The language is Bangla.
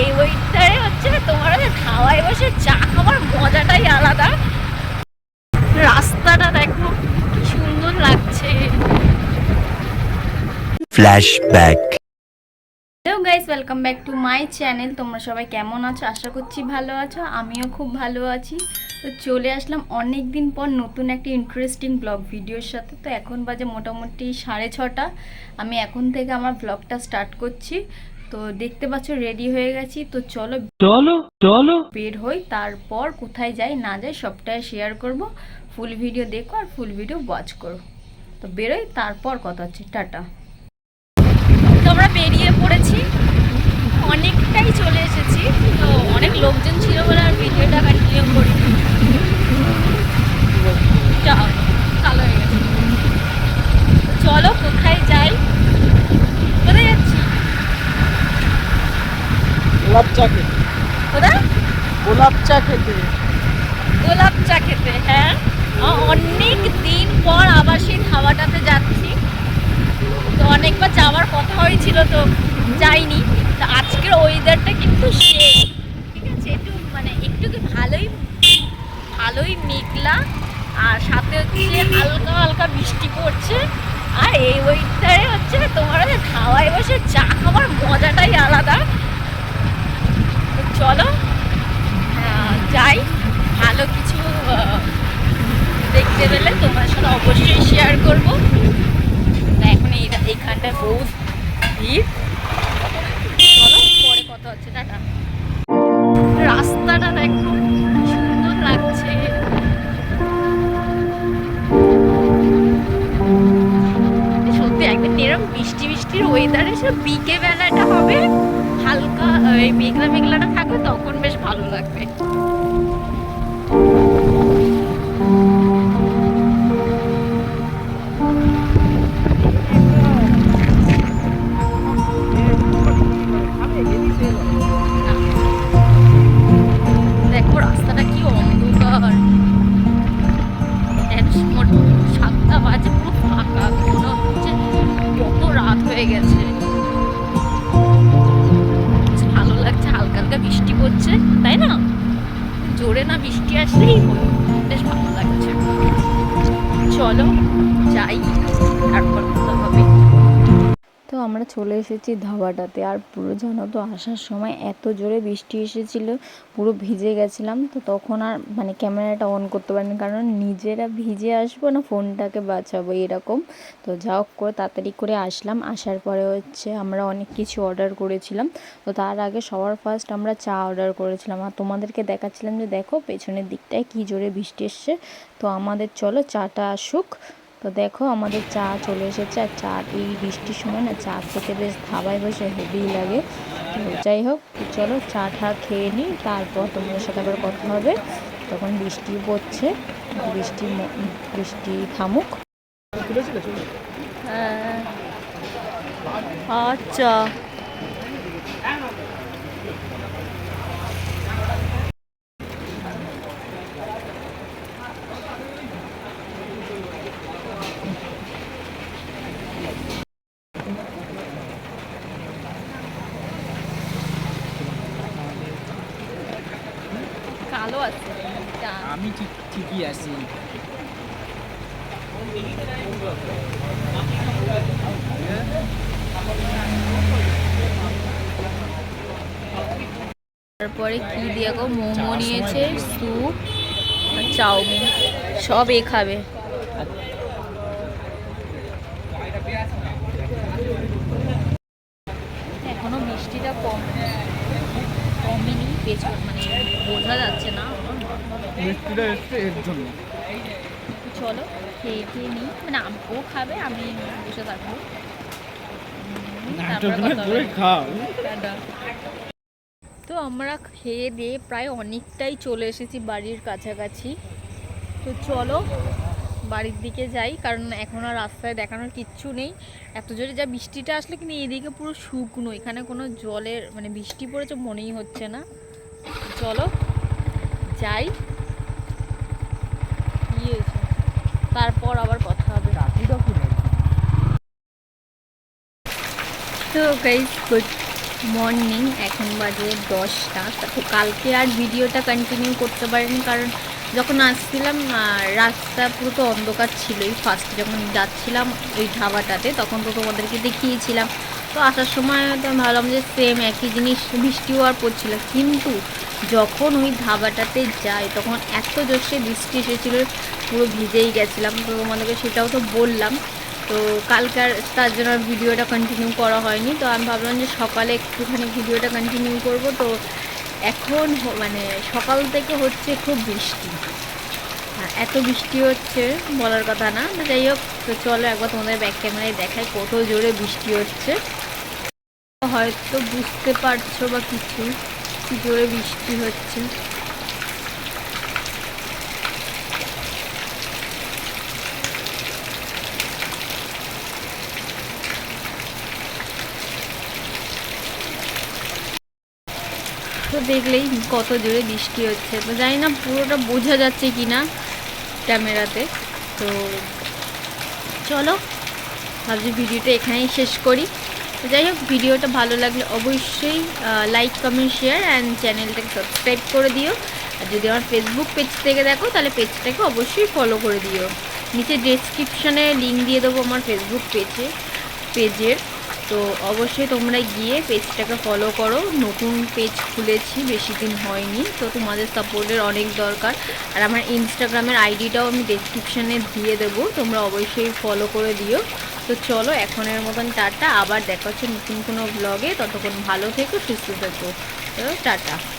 এই ওইটারে হচ্ছে তোমার ওই ধাওয়ায় বসে চা খাওয়ার মজাটাই আলাদা। রাস্তাটা দেখো কি সুন্দর লাগছে। Flashback. Hello guys welcome back to my channel তোমরা সবাই কেমন আছো? আশা করছি ভালো আছো আমিও খুব ভালো আছি। তো চলে আসলাম অনেক দিন পর নতুন একটা ইন্টারেস্টিং ব্লগ ভিডিওর সাথে। তো এখন বাজে মোটামুটি সাড়ে ছটা। আমি এখন থেকে আমার ব্লগটা স্টার্ট করছি। তো দেখতে পাচ্ছ রেডি হয়ে গেছি। তো চলো চলো চলো। বের হই তারপর কোথায় যাই না যাই সবটাই শেয়ার করব। ফুল ভিডিও দেখো আর ফুল ভিডিও ওয়াচ করো। তো বেরোই তারপর কথা হচ্ছে। টাটা। তো আমরা বেরিয়ে পড়েছি। অনেকটাই চলে এসেছি। তো অনেক লোকজন ছিল বলে আর ভিডিওটা কন্টিনিউ করি যাও ভালো হয়ে গেছে তো চলো কোথায় যাই কোথায় যাচ্ছি গোলাপ চা খেতে। কোথায়? গোলাপ চা খেতে। গোলাপ চা খেতে হ্যাঁ। অনেক দিন পর আবার সেই ধাবাটাতে যাচ্ছি। তো অনেকবার যাওয়ার কথা হয়েছিল তো যাইনি। তো আজকের ওয়েদারটা কিন্তু সেই। ঠিক আছে একটু মানে একটু কি ভালোই ভালোই মেঘলা আর সাথে হচ্ছে হালকা হালকা বৃষ্টি পড়ছে। আর এই ওয়েদারে হচ্ছে তোমার ধাবায় বসে চা খাওয়ার মজাটাই আলাদা তো চলো আহ, যাই ভালো কিছু আহ, দেখতে পেলে তোমার সাথে অবশ্যই শেয়ার করব তা এখন এই এইখানটায় বহুত ভিড় চলো পরে কথা হচ্ছে, টাটা। রাস্তাটা দেখো, সুন্দর লাগছে। সত্যি, একদিন এরকম বৃষ্টি বৃষ্টির ওয়েদারে সে বিকে বেলাটা হবে, হালকা, এই মেঘলা মেঘলাটা থাকবে, তখন বেশ ভালো লাগবে। জোরে না বৃষ্টি আসলেই বেশ ভালো লাগছে। চলো যাই তারপর তো আমরা চলে এসেছি ধাবাটাতে। আর পুরো জানো তো আসার সময় এত জোরে বৃষ্টি এসেছিল, পুরো ভিজে গেছিলাম। তো তখন আর মানে ক্যামেরাটা অন করতে পারিনি, কারণ নিজেরা ভিজে আসব না, ফোনটাকে বাঁচাবো এরকম। তো যা হোক করে তাড়াতাড়ি করে আসলাম। আসার পরে হচ্ছে আমরা অনেক কিছু অর্ডার করেছিলাম। তো তার আগে সবার ফার্স্ট আমরা চা অর্ডার করেছিলাম। আর তোমাদেরকে দেখাচ্ছিলাম যে দেখো পেছনের দিকটায় কী জোরে বৃষ্টি এসছে। তো আমাদের চলো চাটা আসুক। তো দেখো আমাদের চা চলে এসেছে আর চা এই বৃষ্টির সময় না চা খেতে বেশ ধাবায় বসে হেভি লাগে। তো যাই হোক চলো চা টা খেয়ে নিই তারপর তোমাদের সাথে আবার কথা হবে। তখন বৃষ্টি পড়ছে বৃষ্টি বৃষ্টি থামুক। হ্যাঁ। আচ্ছা কালো আছে চা ঠিক ঠিকই তারপরে কি দিয়ে গো? মোমো নিয়েছে, স্যুপ চাউমিন। সব এ খাবে। এখনও মিষ্টিটা কম কমেনি পেছন মানে বোঝা যাচ্ছে না। মিষ্টিটা এসছে এর জন্য। চলো খেয়ে খেয়ে নিই। মানে ও খাবে আমি বসে থাকব। তো আমরা খেয়ে দিয়ে প্রায় অনেকটাই চলে এসেছি বাড়ির কাছাকাছি। তো চলো বাড়ির দিকে যাই কারণ এখন আর রাস্তায় দেখানোর কিচ্ছু নেই। এত জোরে যা বৃষ্টিটা আসলে কিন্তু এদিকে পুরো শুকনো এখানে কোনো জলের মানে বৃষ্টি পড়েছে মনেই হচ্ছে না। চলো যাই কি হয়েছে তারপর আবার কথা হবে। তো গাইজ গুড মর্নিং এখন বাজে দশটা। তো কালকে আর ভিডিওটা কন্টিনিউ করতে পারিনি কারণ যখন আসছিলাম রাস্তা পুরো তো অন্ধকার ছিলই। ফার্স্ট যখন যাচ্ছিলাম ওই ধাবাটাতে, তখন তো তোমাদেরকে দেখিয়েছিলাম। তো আসার সময় তো ভাবলাম যে সেম একই জিনিস, বৃষ্টিও আর পড়ছিল। কিন্তু যখন ওই ধাবাটাতে যাই, তখন এত জোরসে বৃষ্টি এসেছিল পুরো ভিজেই গেছিলাম, তো তোমাদেরকে সেটাও তো বললাম। তো কালকার, তার জন্য ভিডিওটা কন্টিনিউ করা হয়নি, তো আমি ভাবলাম যে সকালে একটুখানি ভিডিওটা কন্টিনিউ করব। তো এখন মানে সকাল থেকে হচ্ছে খুব বৃষ্টি। আর এত বৃষ্টি হচ্ছে বলার কথা না, তো যাই হোক, তো চলো একবার তোমাদের ব্যাক ক্যামেরায় দেখায় কত জোরে বৃষ্টি হচ্ছে। হয়তো বুঝতে পারছ বা কিছু জোরে বৃষ্টি হচ্ছে। তো দেখলেই কত জোরে বৃষ্টি হচ্ছে। তো জানি না পুরোটা বোঝা যাচ্ছে কি না ক্যামেরাতে। তো চলো, ভাবছি ভিডিওটা এখানেই শেষ করি। তো যাই হোক, ভিডিওটা ভালো লাগলে অবশ্যই লাইক কমেন্ট শেয়ার অ্যান্ড চ্যানেলটাকে সাবস্ক্রাইব করে দিও। আর যদি আমার ফেসবুক পেজ থেকে দেখো, তাহলে পেজটাকে অবশ্যই ফলো করে দিও। নিচে ডেসক্রিপশানে লিঙ্ক দিয়ে দেবো আমার ফেসবুক পেজে পেজের তো অবশ্যই তোমরা গিয়ে পেজটাকে ফলো করো। নতুন পেজ খুলেছি বেশি দিন হয়নি। তো তোমাদের সাপোর্টের অনেক দরকার। আর আমার ইনস্টাগ্রামের আইডিটাও আমি ডেসক্রিপশানে দিয়ে দেবো। তোমরা অবশ্যই ফলো করে দিও। তো চলো, এখনের মতন টাটা। আবার দেখা হচ্ছে নতুন কোনো ব্লগে ততক্ষণ ভালো থেকো, সুস্থ থেকো। তো টাটা।